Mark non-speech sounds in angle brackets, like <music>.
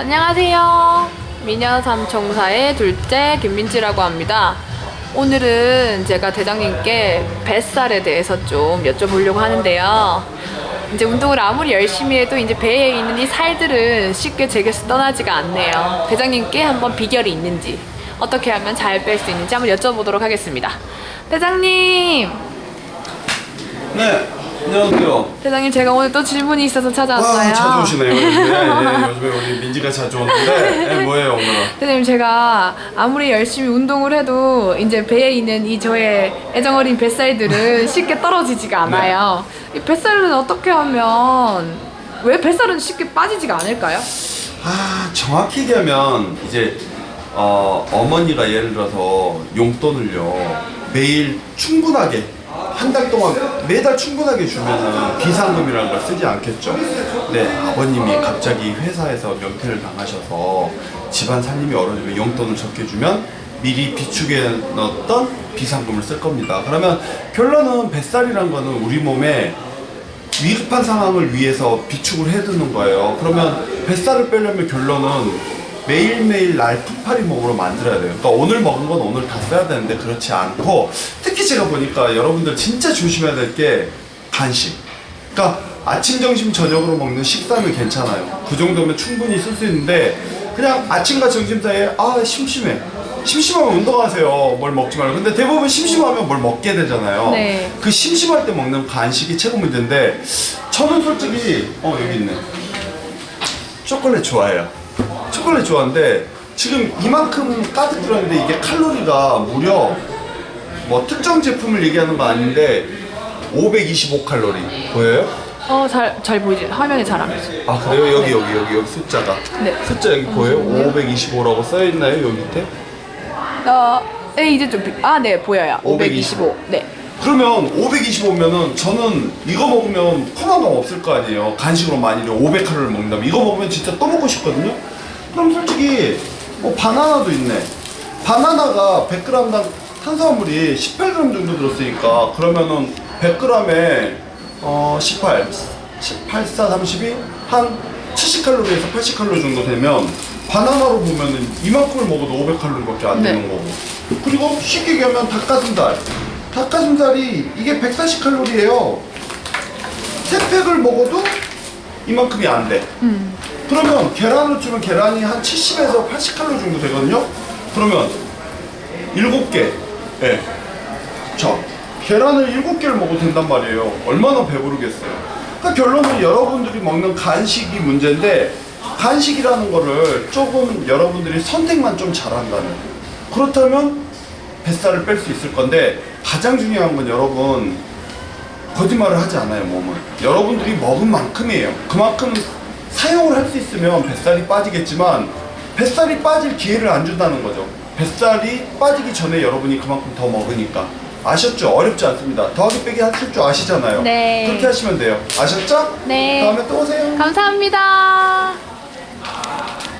안녕하세요. 미녀 삼총사의 둘째 김민지라고 합니다. 오늘은 제가 대장님께 뱃살에 대해서 좀 여쭤보려고 하는데요. 이제 운동을 아무리 열심히 해도 이제 배에 있는 이 살들은 쉽게 제게서 떠나지가 않네요. 대장님께 한번 비결이 있는지 어떻게 하면 잘 뺄 수 있는지 한번 여쭤보도록 하겠습니다. 대장님, 네, 안녕하세요. 대장님 제가 오늘 또 질문이 있어서 찾아왔어요. 와, 자주 오시네요. <laughs> 네, 네, 요즘에 우리 민지가 자주 오는데, 네, 뭐예요, 오늘은? 선생님 제가 아무리 열심히 운동을 해도 이제 배에 있는 이 저의 애정어린 뱃살들은 <laughs> 쉽게 떨어지지가 않아요. 이 뱃살은 어떻게 하면 왜 뱃살은 쉽게 빠지지가 않을까요? 아, 정확히 얘기하면, 이제, 어, 어머니가 예를 들어서 용돈을요, 매일 충분하게, 한 달 동안 매달 충분하게 주면은 비상금이라는 걸 쓰지 않겠죠. 네, 아버님이 갑자기 회사에서 명퇴를 당하셔서 집안 살림이 어려지면 용돈을 적게 주면 미리 비축해 넣었던 비상금을 쓸 겁니다. 그러면 결론은 뱃살이란 거는 우리 몸에 위급한 상황을 위해서 비축을 해두는 거예요. 그러면 뱃살을 빼려면 결론은 매일매일 날 풀파리 몸으로 만들어야 돼요. 그러니까 오늘 먹은 건 오늘 다 써야 되는데 그렇지 않고 특히 제가 보니까 여러분들 진짜 조심해야 될 게 간식. 그러니까 아침, 점심, 저녁으로 먹는 식사는 괜찮아요. 그 정도면 충분히 쓸 수 있는데 그냥 아침과 점심 사이에 아 심심해. 심심하면 운동하세요. 뭘 먹지 말고. 근데 대부분 심심하면 뭘 먹게 되잖아요. 네. 그 심심할 때 먹는 간식이 최고 문제인데 저는 솔직히 어 여기 있네 초콜릿 좋아해요 초콜릿 좋아하는데 지금 이만큼 가득 들었는데 이게 칼로리가 무려 뭐 특정 제품을 얘기하는 건 아닌데 525 칼로리 보여요? 어, 잘, 잘 보이지? 화면에 잘안 보이지? 아 그래요? 여기 여기 여기 여기 숫자가 네. 숫자 여기 보여요? 525라고 써있나요 여기 밑에? 어, 네, 이제 좀, 비- 아, 네, 보여요. 525. 525. 네. 그러면 525면은 저는 이거 먹으면 포만감 없을 거 아니에요. 간식으로 만일에 500칼로리를 먹는다면 이거 먹으면 진짜 또 먹고 싶거든요. 그럼 솔직히 뭐 바나나도 있네. 바나나가 100g당 탄수화물이 18g 정도 들었으니까 그러면은 100g에 어 18, 18, 4, 32, 한 70칼로리에서 80칼로리 정도 되면 바나나로 보면은 이만큼을 먹어도 500칼로리밖에 안 네. 되는 거고. 그리고 쉽게 얘기하면 닭가슴살. 닭가슴살이 이게 140칼로리예요. 세 팩을 먹어도 이만큼이 안 돼. 그러면 계란을 주면 계란이 한 70에서 80칼로리 정도 되거든요. 그러면 7개. 예. 자, 계란을 7개를 먹어도 된단 말이에요. 얼마나 배부르겠어요. 그러니까 결론은 여러분들이 먹는 간식이 문제인데 간식이라는 거를 조금 여러분들이 선택만 좀 잘한다면 그렇다면 뱃살을 뺄 수 있을 건데 가장 중요한 건 여러분 거짓말을 하지 않아요 몸은 여러분들이 먹은 만큼이에요 그만큼 사용을 할 수 있으면 뱃살이 빠지겠지만 뱃살이 빠질 기회를 안 준다는 거죠 뱃살이 빠지기 전에 여러분이 그만큼 더 먹으니까 아셨죠? 어렵지 않습니다 더하기 빼기 하실 줄 아시잖아요 네. 그렇게 하시면 돼요 아셨죠? 네. 다음에 또 오세요 감사합니다.